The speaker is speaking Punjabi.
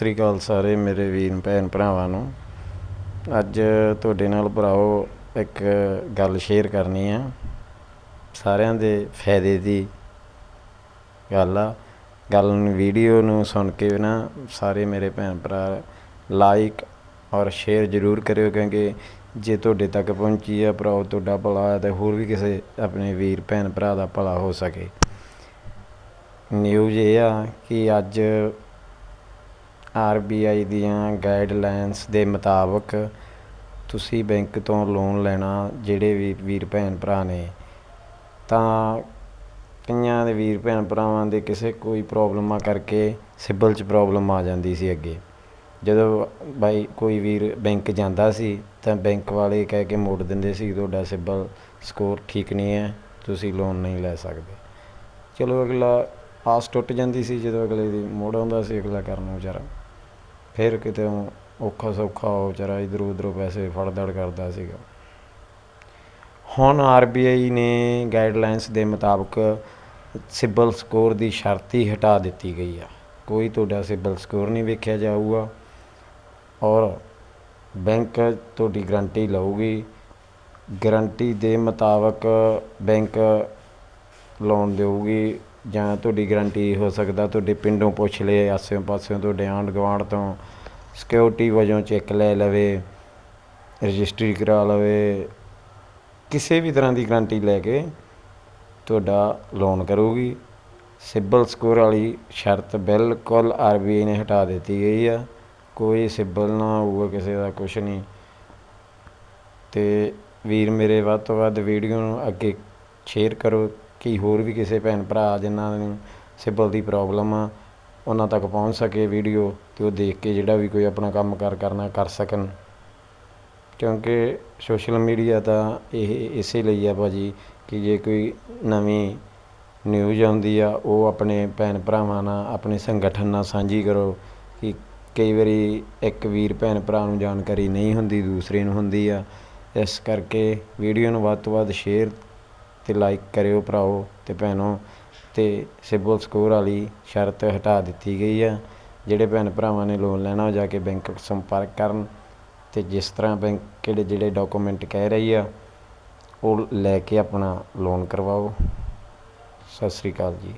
ਸਤਿ ਸ਼੍ਰੀ ਅਕਾਲ ਸਾਰੇ ਮੇਰੇ ਵੀਰ, ਭੈਣ ਭਰਾਵਾਂ ਨੂੰ। ਅੱਜ ਤੁਹਾਡੇ ਨਾਲ ਭਰਾਓ ਇੱਕ ਗੱਲ ਸ਼ੇਅਰ ਕਰਨੀ ਆ। ਸਾਰਿਆਂ ਦੇ ਫਾਇਦੇ ਦੀ ਗੱਲ ਆ। ਗੱਲ ਨੂੰ, ਵੀਡੀਓ ਨੂੰ ਸੁਣ ਕੇ ਨਾ ਸਾਰੇ ਮੇਰੇ ਭੈਣ ਭਰਾ ਲਾਈਕ ਔਰ ਸ਼ੇਅਰ ਜ਼ਰੂਰ ਕਰਿਓ ਕਿਉਂਕਿ ਜੇ ਤੁਹਾਡੇ ਤੱਕ ਪਹੁੰਚੀ ਆ ਭਰਾਓ, ਤੁਹਾਡਾ ਭਲਾ ਹੈ ਤੇ ਹੋਰ ਵੀ ਕਿਸੇ ਆਪਣੇ ਵੀਰ, ਭੈਣ ਭਰਾ ਦਾ ਭਲਾ ਹੋ ਸਕੇ। ਨਿਊਜ਼ ਇਹ ਆ ਕਿ ਅੱਜ ਆਰ ਬੀ ਆਈ ਦੀਆਂ ਗਾਈਡਲਾਈਨਸ ਦੇ ਮੁਤਾਬਕ ਤੁਸੀਂ ਬੈਂਕ ਤੋਂ ਲੋਨ ਲੈਣਾ ਜਿਹੜੇ ਵੀ ਵੀਰ ਭੈਣ ਭਰਾ ਨੇ, ਤਾਂ ਕਈਆਂ ਦੇ ਵੀਰ ਭੈਣ ਭਰਾਵਾਂ ਦੇ ਕਿਸੇ ਕੋਈ ਪ੍ਰੋਬਲਮਾਂ ਕਰਕੇ ਸਿਬਲ 'ਚ ਪ੍ਰੋਬਲਮ ਆ ਜਾਂਦੀ ਸੀ ਅੱਗੇ। ਜਦੋਂ ਬਾਈ ਕੋਈ ਵੀਰ ਬੈਂਕ ਜਾਂਦਾ ਸੀ, ਤਾਂ ਬੈਂਕ ਵਾਲੇ ਕਹਿ ਕੇ ਮੋੜ ਦਿੰਦੇ ਸੀ, ਤੁਹਾਡਾ ਸਿਬਲ ਸਕੋਰ ਠੀਕ ਨਹੀਂ ਹੈ, ਤੁਸੀਂ ਲੋਨ ਨਹੀਂ ਲੈ ਸਕਦੇ। ਚਲੋ ਅਗਲਾ ਆਸ ਟੁੱਟ ਜਾਂਦੀ ਸੀ ਜਦੋਂ ਅਗਲੇ ਦੀ ਮੋੜ ਆਉਂਦਾ ਸੀ, ਅਗਲਾ ਕਰਨ ਨੂੰ ਵਿਚਾਰਾ। ਫਿਰ ਕਿਤੇ ਔਖਾ ਸੌਖਾ ਹੋ ਵਿਚਾਰਾ ਇਧਰ ਉਧਰੋਂ ਪੈਸੇ ਫੜਦੜ ਕਰਦਾ ਸੀਗਾ। ਹੁਣ ਆਰਬੀਆਈ ਨੇ ਗਾਈਡਲਾਈਨਸ ਦੇ ਮੁਤਾਬਕ ਸਿਬਲ ਸਕੋਰ ਦੀ ਸ਼ਰਤ ਹੀ ਹਟਾ ਦਿੱਤੀ ਗਈ ਆ। ਕੋਈ ਤੁਹਾਡਾ ਸਿਬਲ ਸਕੋਰ ਨਹੀਂ ਵੇਖਿਆ ਜਾਊਗਾ ਔਰ ਬੈਂਕ ਤੁਹਾਡੀ ਗਰੰਟੀ ਲਊਗੀ। ਗਰੰਟੀ ਦੇ ਮੁਤਾਬਕ ਬੈਂਕ ਲੋਨ ਦੇਊਗੀ ਜਾਂ ਤੁਹਾਡੀ ਗਰੰਟੀ ਹੋ ਸਕਦਾ ਤੁਹਾਡੇ ਪਿੰਡੋਂ ਪੁੱਛ ਲਏ ਆਸਿਓਂ ਪਾਸਿਓਂ ਤੁਹਾਡੇ ਆਂਢ ਗੁਆਂਢ ਤੋਂ ਸਿਕਿਉਰਿਟੀ ਵਜੋਂ ਚੈੱਕ ਲੈ ਲਵੇ, ਰਜਿਸਟਰੀ ਕਰਾ ਲਵੇ, ਕਿਸੇ ਵੀ ਤਰ੍ਹਾਂ ਦੀ ਗਰੰਟੀ ਲੈ ਕੇ ਤੁਹਾਡਾ ਲੋਨ ਕਰੂਗੀ। ਸਿਬਲ ਸਕੋਰ ਵਾਲੀ ਸ਼ਰਤ ਬਿਲਕੁਲ ਆਰਬੀਆਈ ਨੇ ਹਟਾ ਦਿੱਤੀ ਗਈ ਆ। ਕੋਈ ਸਿਬਲ ਨਾ ਹੋਊਗਾ ਕਿਸੇ ਦਾ ਕੁਝ ਨਹੀਂ ਤੇ ਵੀਰ ਮੇਰੇ ਵੱਧ ਤੋਂ ਵੱਧ ਵੀਡੀਓ ਨੂੰ ਅੱਗੇ ਸ਼ੇਅਰ ਕਰੋ। ਕਿ ਹੋਰ ਵੀ ਕਿਸੇ ਭੈਣ ਭਰਾ ਜਿਨ੍ਹਾਂ ਨੂੰ ਸਿਬਲ ਦੀ ਪ੍ਰੋਬਲਮ ਆ, ਉਹਨਾਂ ਤੱਕ ਪਹੁੰਚ ਸਕੇ ਵੀਡੀਓ ਅਤੇ ਉਹ ਦੇਖ ਕੇ ਜਿਹੜਾ ਵੀ ਕੋਈ ਆਪਣਾ ਕੰਮ ਕਾਰ ਕਰਨਾ ਕਰ ਸਕਣ। ਕਿਉਂਕਿ ਸੋਸ਼ਲ ਮੀਡੀਆ ਤਾਂ ਇਹ ਇਸੇ ਲਈ ਆ ਭਾਜੀ ਕਿ ਜੇ ਕੋਈ ਨਵੀਂ ਨਿਊਜ਼ ਆਉਂਦੀ ਆ, ਉਹ ਆਪਣੇ ਭੈਣ ਭਰਾਵਾਂ ਨਾਲ, ਆਪਣੇ ਸੰਗਠਨ ਨਾਲ ਸਾਂਝੀ ਕਰੋ ਕਿ ਕਈ ਵਾਰੀ ਇੱਕ ਵੀਰ ਭੈਣ ਭਰਾ ਨੂੰ ਜਾਣਕਾਰੀ ਨਹੀਂ ਹੁੰਦੀ, ਦੂਸਰੇ ਨੂੰ ਹੁੰਦੀ ਆ। ਇਸ ਕਰਕੇ ਵੀਡੀਓ ਨੂੰ ਵੱਧ ਤੋਂ ਵੱਧ ਸ਼ੇਅਰ ਅਤੇ ਲਾਈਕ ਕਰਿਓ ਭਰਾਓ ਅਤੇ ਭੈਣੋ ਅਤੇ ਸਿਬਲ ਸਕੋਰ ਵਾਲੀ ਸ਼ਰਤ ਹਟਾ ਦਿੱਤੀ ਗਈ ਆ। ਜਿਹੜੇ ਭੈਣ ਭਰਾਵਾਂ ਨੇ ਲੋਨ ਲੈਣਾ, ਉਹ ਜਾ ਕੇ ਬੈਂਕ ਸੰਪਰਕ ਕਰਨ ਅਤੇ ਜਿਸ ਤਰ੍ਹਾਂ ਬੈਂਕ ਕਿਹੜੇ ਜਿਹੜੇ ਡਾਕੂਮੈਂਟ ਕਹਿ ਰਹੀ ਆ, ਉਹ ਲੈ ਕੇ ਆਪਣਾ ਲੋਨ ਕਰਵਾਓ। ਸਤਿ ਸ੍ਰੀ ਅਕਾਲ ਜੀ।